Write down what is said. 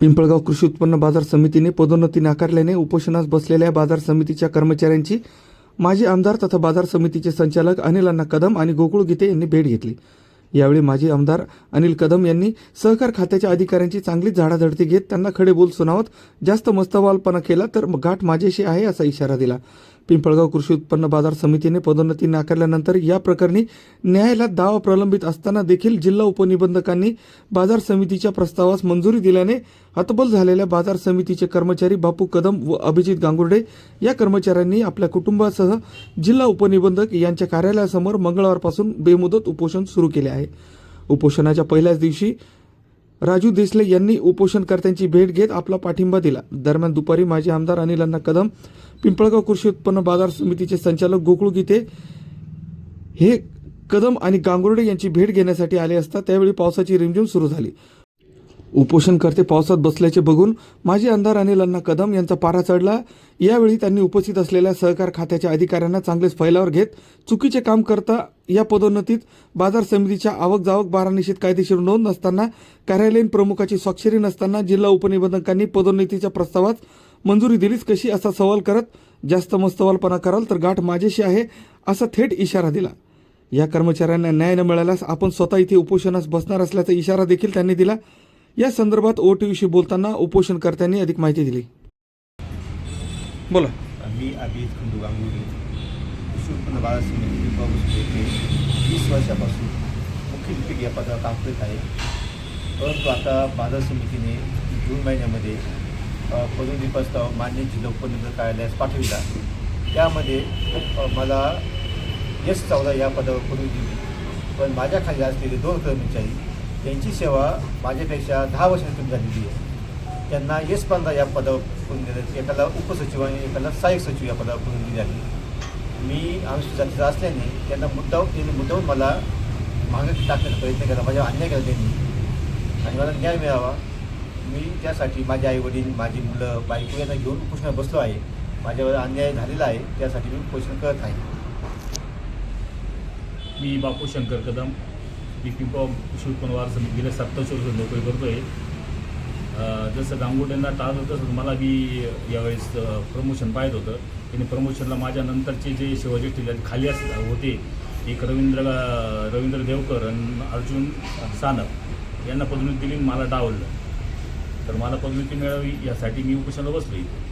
पिंपळगाव कृषी उत्पन्न बाजार समितीने पदोन्नती नाकारल्याने उपोषणास बसलेल्या बाजार समितीच्या कर्मचाऱ्यांची माजी आमदार तथा बाजार समितीचे संचालक अनिल अण्णा कदम आणि गोकुळ गीते यांनी भेट घेतली. यावेळी माजी आमदार अनिल कदम यांनी सहकार खात्याच्या अधिकाऱ्यांची चांगलीच झाडाझडती घेत त्यांना खडे बोल सुनावत जास्त मस्तवालपणा केला तर गाठ माझ्याशी आहे असा इशारा दिला. पिंपळगाव कृषी उत्पन्न बाजार समितीने पदोन्नती नाकारल्यानंतर या प्रकरणी न्यायालयात दावा प्रलंबित असताना देखील जिल्हा उपनिबंधकांनी बाजार समितीच्या प्रस्तावास मंजुरी दिल्याने हतबल झालेल्या बाजार समितीचे कर्मचारी बापू कदम व अभिजित गांगुर्डे या कर्मचाऱ्यांनी आपल्या कुटुंबासह जिल्हा उपनिबंधक यांच्या कार्यालयासमोर मंगळवारपासून बेमुदत उपोषण सुरू केले आहे. उपोषणाच्या पहिल्याच दिवशी राजू देसले यांनी उपोषणकर्त्यांची भेट घेत आपला पाठिंबा दिला. दरम्यान दुपारी माजी आमदार अनिल अण्णा कदम पिंपळगाव कृषी उत्पन्न बाजार समितीचे संचालक गोकुळ गीते हे कदम आणि गांगुर्डे यांची भेट घेण्यासाठी आले असता त्यावेळी पावसाची रिमझिम सुरू झाली. उपोषण करते. पावसात बसल्याचे बघून माजी आमदार अनिल अण्णा कदम यांचा पारा चढला. यावेळी त्यांनी उपस्थित असलेल्या सहकार खात्याच्या अधिकाऱ्यांना चांगलेच फैलावर घेत चुकीचे काम करता या पदोन्नतीत बाजार समितीच्या आवक जावक बारा निश्चित कायदेशीर नोंद नसताना कार्यालयीन प्रमुखाची स्वाक्षरी नसताना जिल्हा उपनिबंधकांनी पदोन्नतीच्या प्रस्तावात मंजुरी दिलीच कशी असा सवाल करत जास्त मस्तवालपणा कराल तर गाठ माझ्याशी आहे असा थेट इशारा दिला. या कर्मचाऱ्यांना न्याय न मिळाल्यास आपण स्वतः इथे उपोषणास बसणार असल्याचा इशारा देखील त्यांनी दिला. या संदर्भात ओटीव्हीशी बोलताना उपोषणकर्त्यांनी अधिक माहिती दिली. बोला. मी अभिजित खंडू गांगुली कृषी उत्पन्न बाजार समिती पिंपळगाव येथे वीस वर्षापासून मुख्य लिपिक या पदावर काम करीत आहे परंतु आता बाजार समितीने जून महिन्यामध्ये अ, पदोन्नती प्रस्ताव मान्य जिल्हा उपनिबंधक कार्यालयास पाठविला. त्यामध्ये मला यश चौदा या पदावर पदवी दिली. पण माझ्या खाली असलेले दोन कर्मचारी त्यांची सेवा माझ्यापेक्षा दहा वर्षांपूर्वी झालेली आहे. त्यांना एस पंधरा या पदावर करून देण्यात एकाला उपसचिव आणि एकाला सहाय्यक सचिव या पदावर करून दिली आली मी अनुसूचित जातीचा असल्याने त्यांना मुद्दा त्यांनी मुद्दावून मला मागे टाकण्याचा प्रयत्न केला. माझ्या अन्याय केला त्यांनी. आणि मला न्याय मिळावा. मी त्यासाठी माझे आईवडील माझी मुलं बायको यांना घेऊन उपोषणात बसलो आहे. माझ्यावर अन्याय झालेला आहे. त्यासाठी मी उपोषण करत आहे. मी बापू शंकर कदम. की किंवा कृषी उत्पन्न बाजार समिती गेल्या सत्तावीस वर्ष नोकरी करतो आहे जसं गांगुट्यांना टाळत होतं तसं मला बी यावेळेस प्रमोशन पाहिजे होतं. त्यांनी प्रमोशनला माझ्या नंतरचे जे शिवज्येष्ठ खाली अस होते एक रवींद्र रवींद्र देवकर आणि अर्जुन सानप यांना पदोन्नती दिली मला डावललं. तर मला पदोन्नती मिळावी यासाठी मी उपोषणाला बसलो इथे.